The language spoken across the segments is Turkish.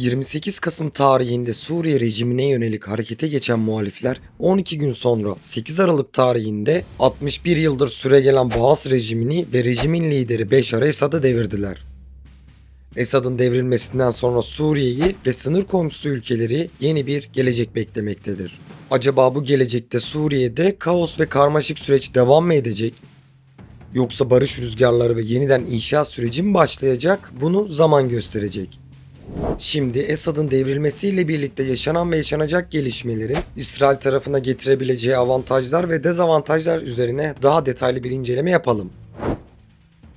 28 Kasım tarihinde Suriye rejimine yönelik harekete geçen muhalifler 12 gün sonra 8 Aralık tarihinde 61 yıldır süregelen Baas rejimini ve rejimin lideri Beşar Esad'ı devirdiler. Esad'ın devrilmesinden sonra Suriye'yi ve sınır komşusu ülkeleri yeni bir gelecek beklemektedir. Acaba bu gelecekte Suriye'de kaos ve karmaşık süreç devam mı edecek? Yoksa barış rüzgarları ve yeniden inşa süreci mi başlayacak? Bunu zaman gösterecek. Şimdi Esad'ın devrilmesiyle birlikte yaşanan ve yaşanacak gelişmelerin İsrail tarafına getirebileceği avantajlar ve dezavantajlar üzerine daha detaylı bir inceleme yapalım.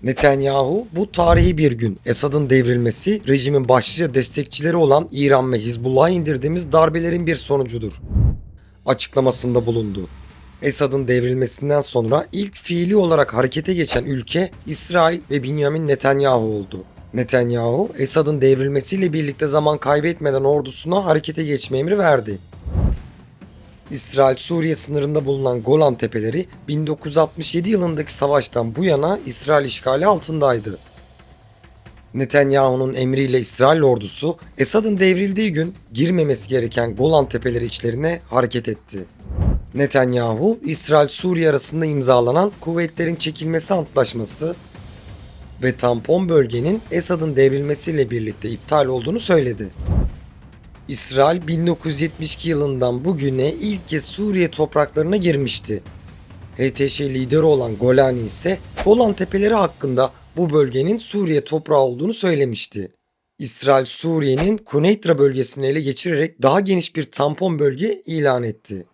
Netanyahu bu tarihi bir gün Esad'ın devrilmesi rejimin başlıca destekçileri olan İran ve Hizbullah'a indirdiğimiz darbelerin bir sonucudur. Açıklamasında bulundu. Esad'ın devrilmesinden sonra ilk fiili olarak harekete geçen ülke İsrail ve Benjamin Netanyahu oldu. Netanyahu, Esad'ın devrilmesiyle birlikte zaman kaybetmeden ordusuna harekete geçme emri verdi. İsrail-Suriye sınırında bulunan Golan Tepeleri 1967 yılındaki savaştan bu yana İsrail işgali altındaydı. Netanyahu'nun emriyle İsrail ordusu Esad'ın devrildiği gün girmemesi gereken Golan Tepeleri içlerine hareket etti. Netanyahu, İsrail-Suriye arasında imzalanan kuvvetlerin çekilmesi antlaşması ve tampon bölgenin Esad'ın devrilmesiyle birlikte iptal olduğunu söyledi. İsrail 1972 yılından bugüne ilk kez Suriye topraklarına girmişti. HTŞ lideri olan Golani ise Golan Tepeleri hakkında bu bölgenin Suriye toprağı olduğunu söylemişti. İsrail Suriye'nin Kuneytra bölgesini ele geçirerek daha geniş bir tampon bölge ilan etti.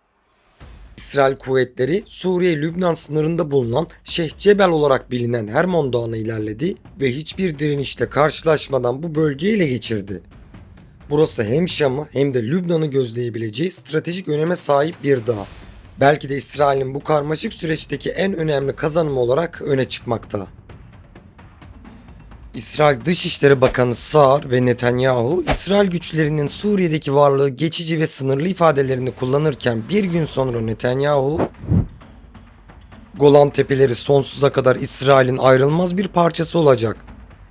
İsrail kuvvetleri Suriye-Lübnan sınırında bulunan Şeyh Cebel olarak bilinen Hermon Dağı'na ilerledi ve hiçbir direnişte karşılaşmadan bu bölgeyi ele geçirdi. Burası hem Şam'ı hem de Lübnan'ı gözleyebileceği stratejik öneme sahip bir dağ. Belki de İsrail'in bu karmaşık süreçteki en önemli kazanımı olarak öne çıkmakta. İsrail Dışişleri Bakanı Saar ve Netanyahu, İsrail güçlerinin Suriye'deki varlığı geçici ve sınırlı ifadelerini kullanırken bir gün sonra Netanyahu, Golan Tepeleri sonsuza kadar İsrail'in ayrılmaz bir parçası olacak.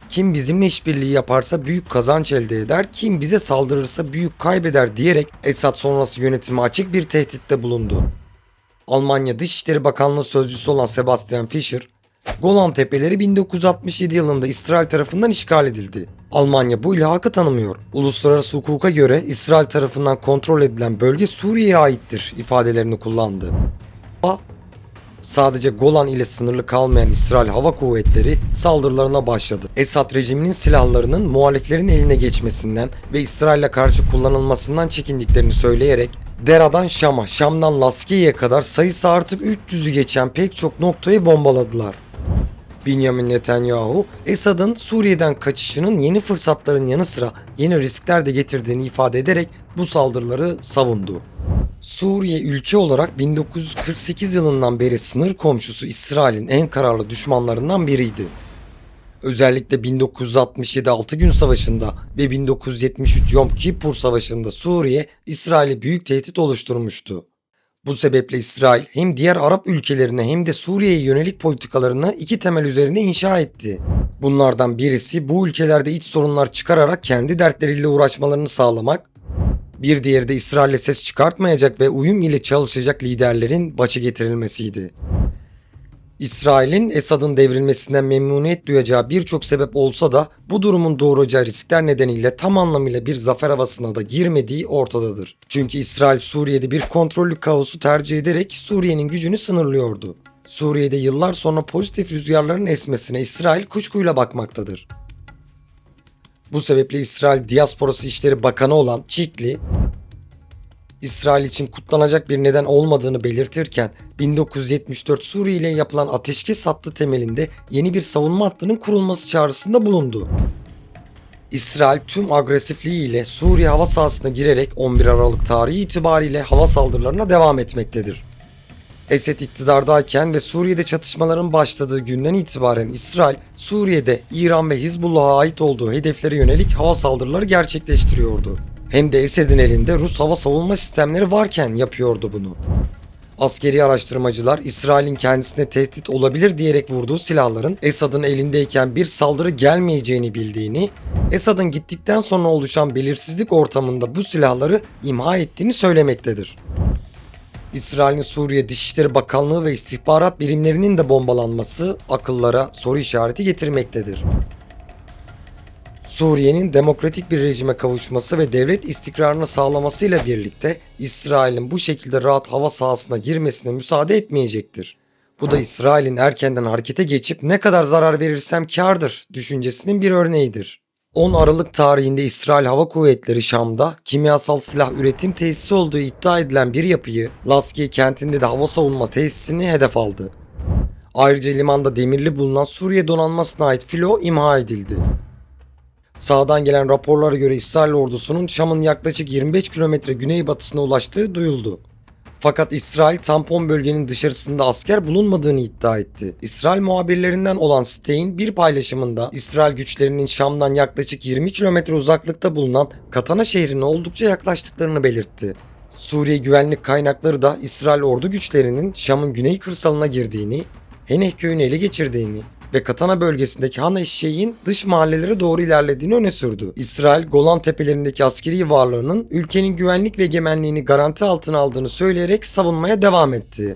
Kim bizimle işbirliği yaparsa büyük kazanç elde eder, kim bize saldırırsa büyük kaybeder diyerek Esad sonrası yönetime açık bir tehditte bulundu. Almanya Dışişleri Bakanlığı sözcüsü olan Sebastian Fischer, Golan Tepeleri 1967 yılında İsrail tarafından işgal edildi. Almanya bu ilhakı tanımıyor. Uluslararası hukuka göre İsrail tarafından kontrol edilen bölge Suriye'ye aittir ifadelerini kullandı. A, Sadece Golan ile sınırlı kalmayan İsrail Hava Kuvvetleri saldırılarına başladı. Esad rejiminin silahlarının muhaliflerin eline geçmesinden ve İsrail'e karşı kullanılmasından çekindiklerini söyleyerek Dera'dan Şam'a, Şam'dan Laskiye'ye kadar sayısı artık 300'ü geçen pek çok noktayı bombaladılar. Benjamin Netanyahu, Esad'ın Suriye'den kaçışının yeni fırsatların yanı sıra yeni riskler de getirdiğini ifade ederek bu saldırıları savundu. Suriye ülke olarak 1948 yılından beri sınır komşusu İsrail'in en kararlı düşmanlarından biriydi. Özellikle 1967 6 gün savaşında ve 1973 Yom Kippur savaşında Suriye İsrail'e büyük tehdit oluşturmuştu. Bu sebeple İsrail hem diğer Arap ülkelerine hem de Suriye'ye yönelik politikalarını iki temel üzerinde inşa etti. Bunlardan birisi bu ülkelerde iç sorunlar çıkararak kendi dertleriyle uğraşmalarını sağlamak, bir diğeri de İsrail'le ses çıkartmayacak ve uyum ile çalışacak liderlerin başa getirilmesiydi. İsrail'in Esad'ın devrilmesinden memnuniyet duyacağı birçok sebep olsa da bu durumun doğuracağı riskler nedeniyle tam anlamıyla bir zafer havasına da girmediği ortadadır. Çünkü İsrail Suriye'de bir kontrollü kaosu tercih ederek Suriye'nin gücünü sınırlıyordu. Suriye'de yıllar sonra pozitif rüzgarların esmesine İsrail kuşkuyla bakmaktadır. Bu sebeple İsrail Diasporası İşleri Bakanı olan Çikli, İsrail için kutlanacak bir neden olmadığını belirtirken 1974 Suriye ile yapılan ateşkes hattı temelinde yeni bir savunma hattının kurulması çağrısında bulundu. İsrail tüm agresifliğiyle Suriye hava sahasına girerek 11 Aralık tarihi itibariyle hava saldırılarına devam etmektedir. Esed iktidardayken ve Suriye'de çatışmaların başladığı günden itibaren İsrail, Suriye'de İran ve Hizbullah'a ait olduğu hedeflere yönelik hava saldırıları gerçekleştiriyordu. Hem de Esed'in elinde Rus hava savunma sistemleri varken yapıyordu bunu. Askeri araştırmacılar İsrail'in kendisine tehdit olabilir diyerek vurduğu silahların Esad'ın elindeyken bir saldırı gelmeyeceğini bildiğini, Esad'ın gittikten sonra oluşan belirsizlik ortamında bu silahları imha ettiğini söylemektedir. İsrail'in Suriye Dışişleri Bakanlığı ve istihbarat birimlerinin de bombalanması akıllara soru işareti getirmektedir. Suriye'nin demokratik bir rejime kavuşması ve devlet istikrarını sağlamasıyla birlikte İsrail'in bu şekilde rahat hava sahasına girmesine müsaade etmeyecektir. Bu da İsrail'in erkenden harekete geçip ne kadar zarar verirsem kardır düşüncesinin bir örneğidir. 10 Aralık tarihinde İsrail Hava Kuvvetleri Şam'da kimyasal silah üretim tesisi olduğu iddia edilen bir yapıyı Laskiye kentinde de hava savunma tesisini hedef aldı. Ayrıca limanda demirli bulunan Suriye donanmasına ait filo imha edildi. Sağdan gelen raporlara göre İsrail ordusunun Şam'ın yaklaşık 25 kilometre güneybatısına ulaştığı duyuldu. Fakat İsrail tampon bölgenin dışarısında asker bulunmadığını iddia etti. İsrail muhabirlerinden olan Stein bir paylaşımında İsrail güçlerinin Şam'dan yaklaşık 20 kilometre uzaklıkta bulunan Katana şehrine oldukça yaklaştıklarını belirtti. Suriye güvenlik kaynakları da İsrail ordu güçlerinin Şam'ın güney kırsalına girdiğini, Heneh köyünü ele geçirdiğini ve Katana bölgesindeki Han eşeğin dış mahallelere doğru ilerlediğini öne sürdü. İsrail, Golan tepelerindeki askeri varlığının ülkenin güvenlik ve egemenliğini garanti altına aldığını söyleyerek savunmaya devam etti.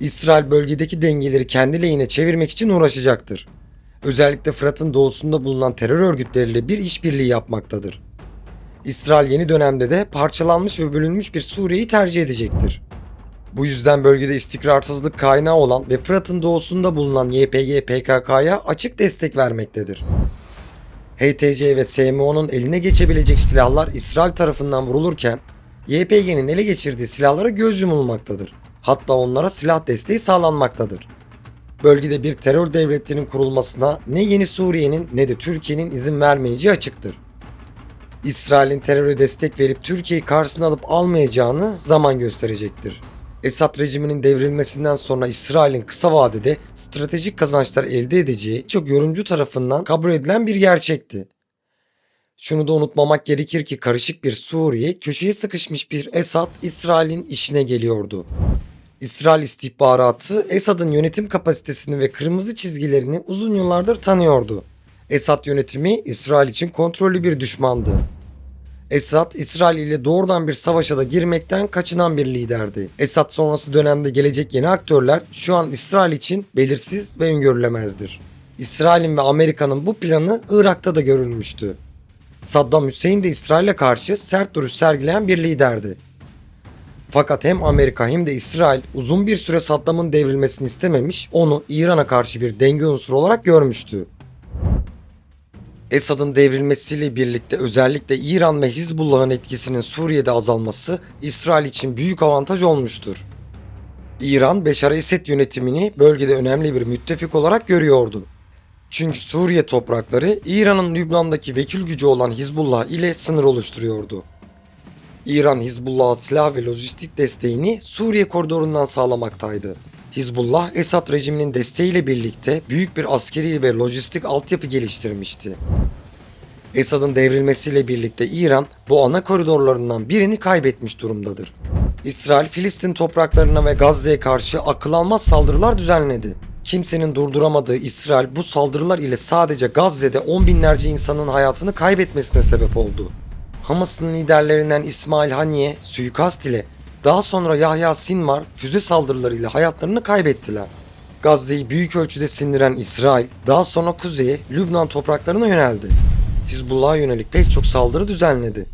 İsrail bölgedeki dengeleri kendi lehine çevirmek için uğraşacaktır. Özellikle Fırat'ın doğusunda bulunan terör örgütleriyle bir işbirliği yapmaktadır. İsrail yeni dönemde de parçalanmış ve bölünmüş bir Suriye'yi tercih edecektir. Bu yüzden bölgede istikrarsızlık kaynağı olan ve Fırat'ın doğusunda bulunan YPG PKK'ya açık destek vermektedir. HTC ve SMO'nun eline geçebilecek silahlar İsrail tarafından vurulurken YPG'nin ele geçirdiği silahlara göz yumulmaktadır. Hatta onlara silah desteği sağlanmaktadır. Bölgede bir terör devletinin kurulmasına ne yeni Suriye'nin ne de Türkiye'nin izin vermeyeceği açıktır. İsrail'in teröre destek verip Türkiye'yi karşısına alıp almayacağını zaman gösterecektir. Esad rejiminin devrilmesinden sonra İsrail'in kısa vadede stratejik kazançlar elde edeceği çok yorumcu tarafından kabul edilen bir gerçekti. Şunu da unutmamak gerekir ki karışık bir Suriye, köşeye sıkışmış bir Esad İsrail'in işine geliyordu. İsrail istihbaratı Esad'ın yönetim kapasitesini ve kırmızı çizgilerini uzun yıllardır tanıyordu. Esad yönetimi İsrail için kontrollü bir düşmandı. Esad, İsrail ile doğrudan bir savaşa da girmekten kaçınan bir liderdi. Esad sonrası dönemde gelecek yeni aktörler şu an İsrail için belirsiz ve öngörülemezdir. İsrail'in ve Amerika'nın bu planı Irak'ta da görülmüştü. Saddam Hüseyin de İsrail'e karşı sert duruş sergileyen bir liderdi. Fakat hem Amerika hem de İsrail uzun bir süre Saddam'ın devrilmesini istememiş, onu İran'a karşı bir denge unsuru olarak görmüştü. Esad'ın devrilmesiyle birlikte özellikle İran ve Hizbullah'ın etkisinin Suriye'de azalması İsrail için büyük avantaj olmuştur. İran, Beşar Esed yönetimini bölgede önemli bir müttefik olarak görüyordu. Çünkü Suriye toprakları İran'ın Lübnan'daki vekil gücü olan Hizbullah ile sınır oluşturuyordu. İran Hizbullah'a silah ve lojistik desteğini Suriye koridorundan sağlamaktaydı. Hizbullah, Esad rejiminin desteğiyle birlikte büyük bir askeri ve lojistik altyapı geliştirmişti. Esad'ın devrilmesiyle birlikte İran bu ana koridorlarından birini kaybetmiş durumdadır. İsrail, Filistin topraklarına ve Gazze'ye karşı akıl almaz saldırılar düzenledi. Kimsenin durduramadığı İsrail bu saldırılar ile sadece Gazze'de on binlerce insanın hayatını kaybetmesine sebep oldu. Hamas'ın liderlerinden İsmail Haniye suikast ile daha sonra Yahya Sinmar füze saldırılarıyla hayatlarını kaybettiler. Gazze'yi büyük ölçüde sindiren İsrail daha sonra kuzeye Lübnan topraklarına yöneldi. Hizbullah'a yönelik pek çok saldırı düzenledi.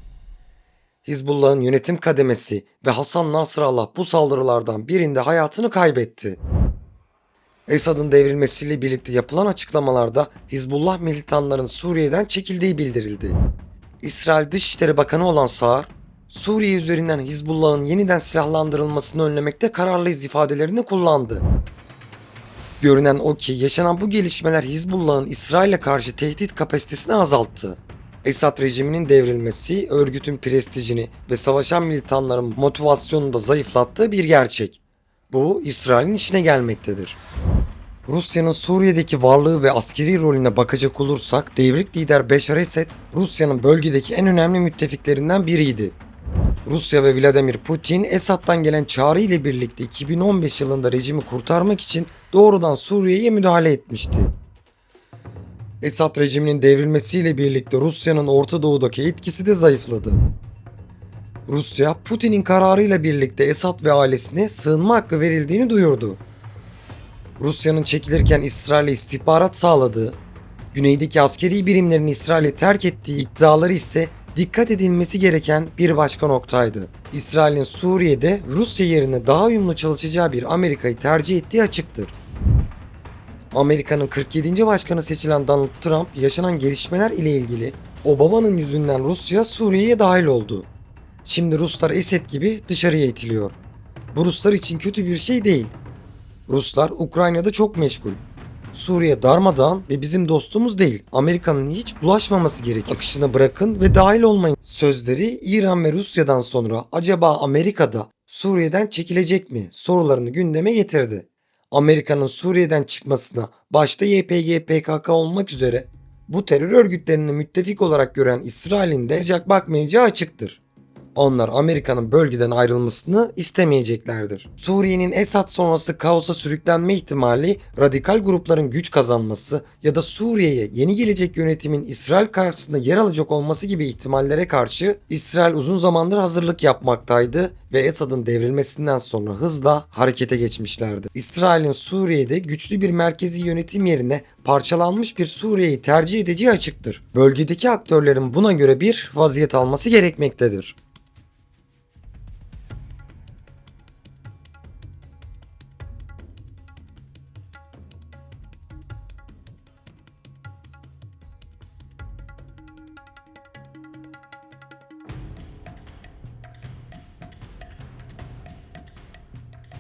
Hizbullah'ın yönetim kademesi ve Hasan Nasrallah bu saldırılardan birinde hayatını kaybetti. Esad'ın devrilmesiyle birlikte yapılan açıklamalarda Hizbullah militanların Suriye'den çekildiği bildirildi. İsrail Dışişleri Bakanı olan Saar, Suriye üzerinden Hizbullah'ın yeniden silahlandırılmasını önlemekte kararlıyız ifadelerini kullandı. Görünen o ki yaşanan bu gelişmeler Hizbullah'ın İsrail'e karşı tehdit kapasitesini azalttı. Esad rejiminin devrilmesi örgütün prestijini ve savaşan militanların motivasyonunu da zayıflattığı bir gerçek. Bu İsrail'in işine gelmektedir. Rusya'nın Suriye'deki varlığı ve askeri rolüne bakacak olursak devrik lider Beşar Esed, Rusya'nın bölgedeki en önemli müttefiklerinden biriydi. Rusya ve Vladimir Putin Esad'dan gelen çağrı ile birlikte 2015 yılında rejimi kurtarmak için doğrudan Suriye'ye müdahale etmişti. Esad rejiminin devrilmesiyle birlikte Rusya'nın Orta Doğu'daki etkisi de zayıfladı. Rusya, Putin'in kararıyla birlikte Esad ve ailesine sığınma hakkı verildiğini duyurdu. Rusya'nın çekilirken İsrail'e istihbarat sağladığı, güneydeki askeri birimlerin İsrail'i terk ettiği iddiaları ise dikkat edilmesi gereken bir başka noktaydı. İsrail'in Suriye'de Rusya yerine daha uyumlu çalışacağı bir Amerika'yı tercih ettiği açıktır. Amerika'nın 47. başkanı seçilen Donald Trump yaşanan gelişmeler ile ilgili Obama'nın yüzünden Rusya Suriye'ye dahil oldu. Şimdi Ruslar Esed gibi dışarıya itiliyor. Bu Ruslar için kötü bir şey değil. Ruslar Ukrayna'da çok meşgul. Suriye darmadağın ve bizim dostumuz değil. Amerika'nın hiç bulaşmaması gerekir. Akışına bırakın ve dahil olmayın. Sözleri İran ve Rusya'dan sonra acaba Amerika'da Suriye'den çekilecek mi sorularını gündeme getirdi. Amerika'nın Suriye'den çıkmasına başta YPG PKK olmak üzere bu terör örgütlerini müttefik olarak gören İsrail'in de sıcak bakmayacağı açıktır. Onlar Amerika'nın bölgeden ayrılmasını istemeyeceklerdir. Suriye'nin Esad sonrası kaosa sürüklenme ihtimali, radikal grupların güç kazanması ya da Suriye'ye yeni gelecek yönetimin İsrail karşısında yer alacak olması gibi ihtimallere karşı İsrail uzun zamandır hazırlık yapmaktaydı ve Esad'ın devrilmesinden sonra hızla harekete geçmişlerdi. İsrail'in Suriye'de güçlü bir merkezi yönetim yerine parçalanmış bir Suriye'yi tercih edeceği açıktır. Bölgedeki aktörlerin buna göre bir vaziyet alması gerekmektedir.